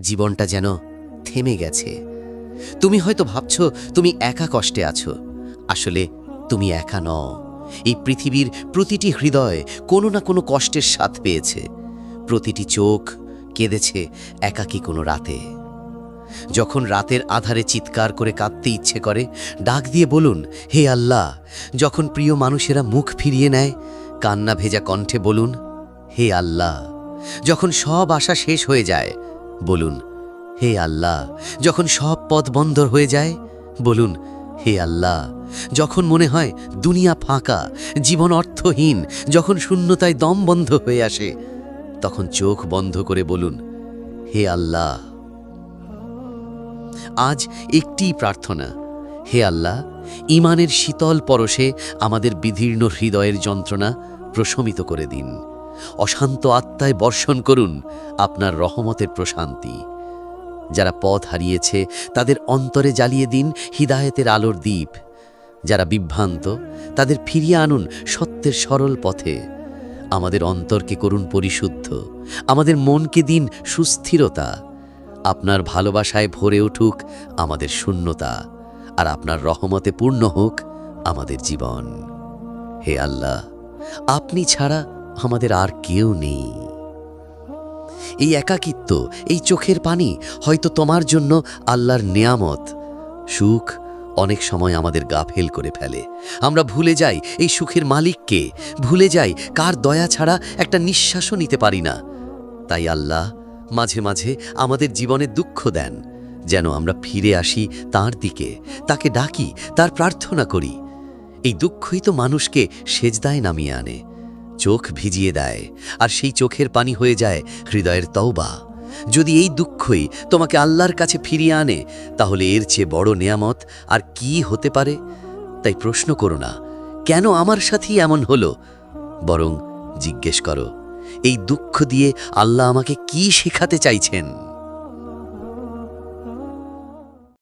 জীবনটা যেন থেমে গেছে। তুমি হয়তো ভাবছ, তুমি একা কষ্টে আছো। আসলে তুমি একা নও। এই পৃথিবীর প্রতিটি হৃদয় কোনো না কোনো কষ্টের স্বাদ পেয়েছে। প্রতিটি চোখ কেঁদেছে একাকী কোনো রাতে। যখন রাতের আধারে চিৎকার করে কাঁদতে ইচ্ছে করে, ডাক দিয়ে বলুন, হে আল্লাহ! যখন প্রিয় মানুষেরা মুখ ফিরিয়ে নেয়, কান্না ভেজা কণ্ঠে বলুন, হে আল্লাহ! যখন সব আশা শেষ হয়ে যায় বলুন, হে আল্লাহ, যখন সব পথ বন্ধ হয়ে যায়, বলুন, হে আল্লাহ, যখন মনে হয় দুনিয়া ফাঁকা, জীবন অর্থহীন, যখন শূন্যতায় দম বন্ধ হয়ে আসে, তখন চোখ বন্ধ করে বলুন, হে আল্লাহ। আজ একটিই প্রার্থনা, হে আল্লাহ ইমানের শীতল পরশে আমাদের বিধীর্ণ হৃদয়ের যন্ত্রণা প্রশমিত করে দিন। অশান্ত আত্মায় বর্ষণ করুন আপনার রহমতের প্রশান্তি। যারা পথ হারিয়েছে, তাদের অন্তরে জ্বালিয়ে দিন হিদায়েতের আলোর দ্বীপ। যারা বিভ্রান্ত, তাদের ফিরিয়ে আনুন সত্যের সরল পথে। আমাদের অন্তরকে করুন পরিশুদ্ধ, আমাদের মনকে দিন সুস্থিরতা। আপনার ভালোবাসায় ভরে উঠুক আমাদের শূন্যতা, আর আপনার রহমতে পূর্ণ হোক আমাদের জীবন। হে আল্লাহ, আপনি ছাড়া আমাদের আর কেউ নেই। এই একাকিত্ব, এই চোখের পানি হয়তো তোমার জন্য আল্লাহর নেয়ামত। সুখ অনেক সময় আমাদের গাফেল করে ফেলে। আমরা ভুলে যাই এই সুখের মালিককে, ভুলে যাই কার দয়া ছাড়া একটা নিঃশ্বাসও নিতে পারি না। তাই আল্লাহ মাঝে মাঝে আমাদের জীবনে দুঃখ দেন, যেন আমরা ফিরে আসি তার দিকে, তাকে ডাকি, তার প্রার্থনা করি। এই দুঃখই তো মানুষকে সেজদায় নামিয়ে আনে। চোখ ভিজিয়ে দেয়, আর সেই চোখের পানি হয়ে যায় হৃদয়ের তওবা। যদি এই দুঃখই তোমাকে আল্লাহর কাছে ফিরিয়ে আনে, তাহলে এর চেয়ে বড় নেয়ামত আর কি হতে পারে? তাই প্রশ্ন করো না, কেন আমার সাথেই এমন হলো? বরং জিজ্ঞেস করো, এই দুঃখ দিয়ে আল্লাহ আমাকে কি শেখাতে চাইছেন?